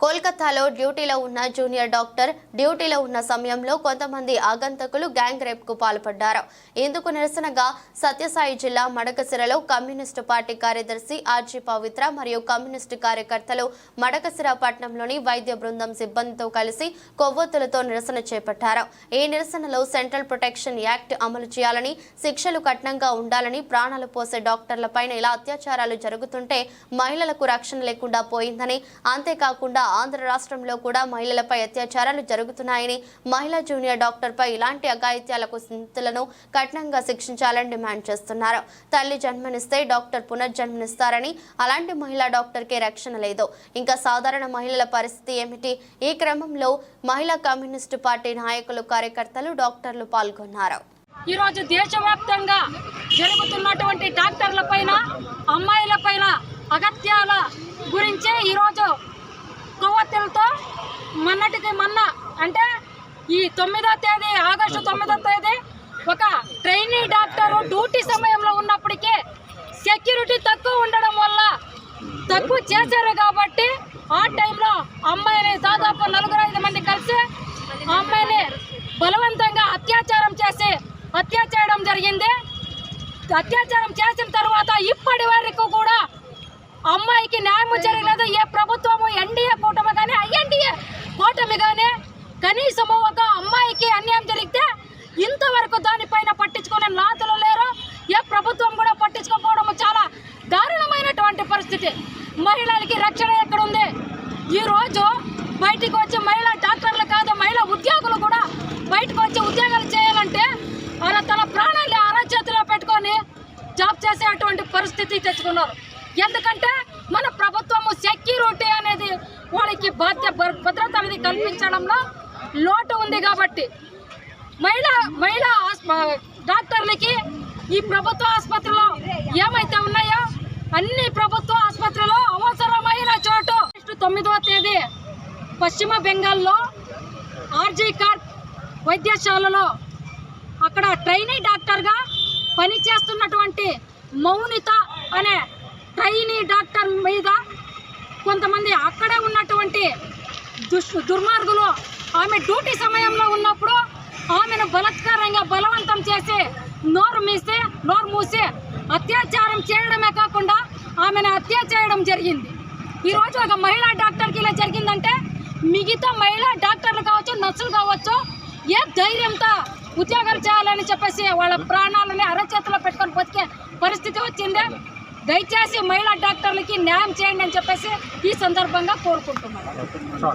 కోల్కతాలో డ్యూటీలో ఉన్న జూనియర్ డాక్టర్ డ్యూటీలో ఉన్న సమయంలో కొంతమంది ఆగంతకులు గ్యాంగ్ రేప్కు పాల్పడ్డారు. ఇందుకు నిరసనగా సత్యసాయి జిల్లా మడకసిరలో కమ్యూనిస్టు పార్టీ కార్యదర్శి ఆర్జీ పవిత్ర మరియు కమ్యూనిస్టు కార్యకర్తలు మడకసిర పట్టణంలోని వైద్య బృందం సిబ్బందితో కలిసి కొవ్వొత్తులతో నిరసన చేపట్టారు. ఈ నిరసనలో సెంట్రల్ ప్రొటెక్షన్ యాక్ట్ అమలు చేయాలని శిక్షలు కఠినంగా ఉండాలని ప్రాణాలు పోసే డాక్టర్లపైన ఇలా అత్యాచారాలు జరుగుతుంటే మహిళలకు రక్షణ లేకుండా పోయిందని అంతేకాకుండా ఆంధ్ర రాష్ట్రంలో కూడా మహిళలపై అత్యాచారాలు జరుగుతున్నాయని మహిళా జూనియర్ డాక్టర్పై ఇలాంటి అఘాయిత్యాలకు స్థితులను కఠినంగా శిక్షించాలని డిమాండ్ చేస్తున్నారు. తల్లి జన్మనిస్తే డాక్టర్ పునర్జన్మనిస్తారని అలాంటి మహిళా డాక్టర్కే రక్షణ లేదు. ఇంకా సాధారణ మహిళల పరిస్థితి ఏమిటి? ఈ క్రమంలో మహిళా కమ్యూనిస్టు పార్టీ నాయకులు కార్యకర్తలు డాక్టర్లు పాల్గొన్నారు. ఈరోజు దేశవ్యాప్తంగా జరుగుతున్నటువంటి డాక్టర్ల పైన అమ్మాయిల పైన అగత్యాల గురించి ఈరోజు మొన్నటికి మొన్న అంటే ఈ తొమ్మిదో తేదీ ఆగస్టు తొమ్మిదో తేదీ ఒక ట్రైనీ డాక్టరు డ్యూటీ సమయంలో ఉన్నప్పటికీ సెక్యూరిటీ తక్కువ ఉండడం వల్ల తక్కువ చేశారు కాబట్టి ఆ టైంలో అమ్మాయిని దాదాపు నలుగురు ఐదు మంది కలిసి ఆ అమ్మాయిని బలవంతంగా అత్యాచారం చేసి హత్య చేయడం జరిగింది. అత్యాచారం చేసిన తర్వాత ఇప్పటి వరకు కూడా అమ్మాయికి న్యాయం జరగలేదు. ఏ ప్రభుత్వము ఎన్డీఏ కూటమి కానీ ఐఎన్డీ పరిస్థితి మహిళలకి రక్షణ ఎక్కడుంది? ఈరోజు బయటికి వచ్చి మహిళా డాక్టర్లు కాదు మహిళా ఉద్యోగులు కూడా బయటకు వచ్చి ఉద్యోగాలు చేయాలంటే ఆయన తన ప్రాణాన్ని అరచేతిలో పెట్టుకొని జాబ్ చేసేటువంటి పరిస్థితి తెచ్చుకున్నారు. ఎందుకంటే మన ప్రభుత్వము సెక్యూరిటీ అనేది వాళ్ళకి బాధ్య భద్రత అనేది కల్పించడంలో లోటు ఉంది కాబట్టి మహిళా మహిళా డాక్టర్లకి ఈ ప్రభుత్వ ఆసుపత్రిలో ఏమైతే ఉన్నాయో అన్ని ప్రభుత్వ ఆసుపత్రిలో అవసరమైన చోటు ఆగస్టు తొమ్మిదవ తేదీ పశ్చిమ బెంగాల్లో ఆర్జీ కార్ప్ వైద్యశాలలో అక్కడ ట్రైనీ డాక్టర్గా పనిచేస్తున్నటువంటి మౌనిత అనే ట్రైనీ డాక్టర్ మీద కొంతమంది అక్కడే ఉన్నటువంటి దుష్ దుర్మార్గులు ఆమె డ్యూటీ సమయంలో ఉన్నప్పుడు ఆమెను బలత్కారంగా బలవంతం చేసి నోరు మీసి నోరు మూసి అత్యాచారం చేయడమే కాకుండా ఆమెను హత్య చేయడం జరిగింది. ఈరోజు ఒక మహిళా డాక్టర్కి ఇలా జరిగిందంటే మిగతా మహిళా డాక్టర్లు కావచ్చు నర్సులు కావచ్చు ఏ ధైర్యంతో ఉద్యోగాలు చేయాలని చెప్పేసి వాళ్ళ ప్రాణాలని అరచేతిలో పెట్టుకొని బతికే పరిస్థితి వచ్చింది. దయచేసి మహిళా డాక్టర్లకి న్యాయం చేయండి అని చెప్పేసి ఈ సందర్భంగా కోరుకుంటున్నాను.